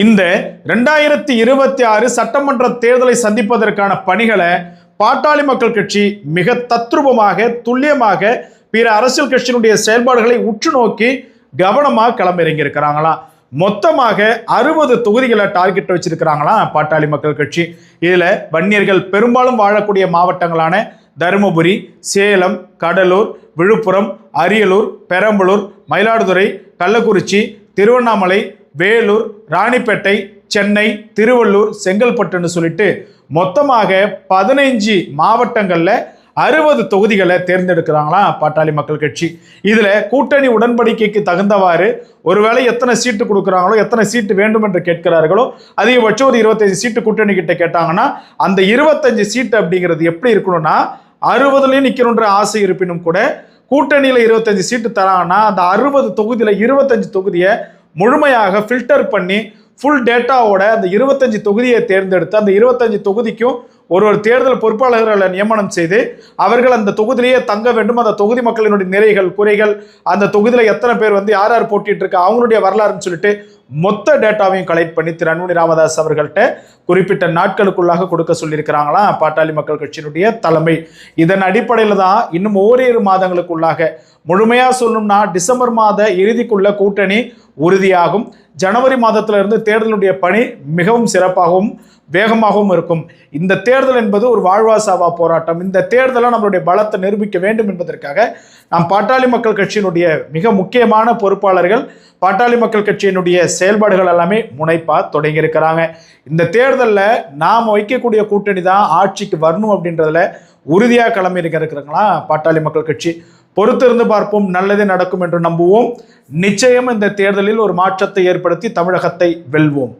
இந்த ரெண்டாயிரத்தி இருபத்தி ஆறு சட்டமன்ற தேர்தலை சந்திப்பதற்கான பணிகளை பாட்டாளி மக்கள் கட்சி மிக தத்ரூபமாக துல்லியமாக பிற அரசியல் கட்சியினுடைய செயல்பாடுகளை உற்று நோக்கி கவனமாக களமிறங்கி இருக்கிறாங்களாம் மொத்தமாக அறுபது தொகுதிகளை டார்கெட் வச்சிருக்கிறாங்களாம் பாட்டாளி மக்கள் கட்சி? இதில் வன்னியர்கள் பெரும்பாலும் வாழக்கூடிய மாவட்டங்களான தருமபுரி சேலம் கடலூர் விழுப்புரம் அரியலூர் பெரம்பலூர் மயிலாடுதுறை கள்ளக்குறிச்சி திருவண்ணாமலை வேலூர் ராணிப்பேட்டை சென்னை திருவள்ளூர் செங்கல்பட்டுன்னு சொல்லிட்டு மொத்தமாக பதினைஞ்சு மாவட்டங்களில் அறுபது தொகுதிகளை தேர்ந்தெடுக்கிறாங்களாம் பாட்டாளி மக்கள் கட்சி. இதில் கூட்டணி உடன்படிக்கைக்கு தகுந்தவாறு ஒருவேளை எத்தனை சீட்டு கொடுக்குறாங்களோ எத்தனை சீட்டு வேண்டும் என்று கேட்கிறார்களோ அதிகபட்சம் ஒரு இருபத்தஞ்சு சீட்டு கூட்டணி கிட்ட கேட்டாங்கன்னா அந்த இருபத்தஞ்சு சீட்டு அப்படிங்கிறது எப்படி இருக்கணும்னா அறுபதுலேயும் நிற்கணுன்ற ஆசை இருப்பினும் கூட கூட்டணியில் இருபத்தஞ்சு சீட்டு தராங்கன்னா அந்த அறுபது தொகுதியில் இருபத்தஞ்சு தொகுதியை முழுமையாக ஃபில்டர் பண்ணி ஃபுல் டேட்டாவோட அந்த இருபத்தஞ்சு தொகுதியை தேர்ந்தெடுத்து அந்த இருபத்தஞ்சு தொகுதிக்கும் ஒரு ஒரு தேர்தல் பொறுப்பாளர்களை நியமனம் செய்து அவர்கள் அந்த தொகுதியிலேயே தங்க வேண்டும். அந்த தொகுதி மக்களினுடைய நிறைகள் குறைகள் அந்த தொகுதியில் எத்தனை பேர் வந்து யார் யார் போட்டிட்டு இருக்கா அவங்களுடைய வரலாறுன்னு சொல்லிட்டு மொத்த டேட்டாவையும் கலெக்ட் பண்ணி திரு அன்புமணி ராமதாஸ் அவர்கள்ட்ட குறிப்பிட்ட நாட்களுக்குள்ளாக கொடுக்க சொல்லியிருக்கிறாங்களாம் பாட்டாளி மக்கள் கட்சியினுடைய தலைமை. இதன் அடிப்படையில் தான் இன்னும் ஓரிரு மாதங்களுக்குள்ளாக முழுமையாக சொல்லணும்னா டிசம்பர் மாத இறுதிக்குள்ள கூட்டணி உறுதியாகும். ஜனவரி மாதத்திலிருந்து தேர்தலுடைய பணி மிகவும் சிறப்பாகவும் வேகமாகவும் இருக்கும். இந்த தேர்தல் என்பது ஒரு வாழ்வாசாவா போராட்டம். இந்த தேர்தலை நம்மளுடைய பலத்தை நிரூபிக்க வேண்டும் என்பதற்காக நாம் பாட்டாளி மக்கள் கட்சியினுடைய மிக முக்கியமான பொறுப்பாளர்கள் பாட்டாளி மக்கள் கட்சியினுடைய செயல்பாடுகள் எல்லாமே முனைப்பா தொடங்கி இருக்கிறாங்க இந்த தேர்தலில் நாம் வைக்கக்கூடிய கூட்டணி தான் ஆட்சிக்கு வரணும் அப்படின்றதுல உறுதியாக கிளம்பி இருக்கிறாங்களா பாட்டாளி மக்கள் கட்சி. பொறுத்திருந்து பார்ப்போம். நல்லதே நடக்கும் என்று நம்புவோம். நிச்சயம் இந்த தேர்தலில் ஒரு மாற்றத்தை ஏற்படுத்தி தமிழகத்தை வெல்வோம்.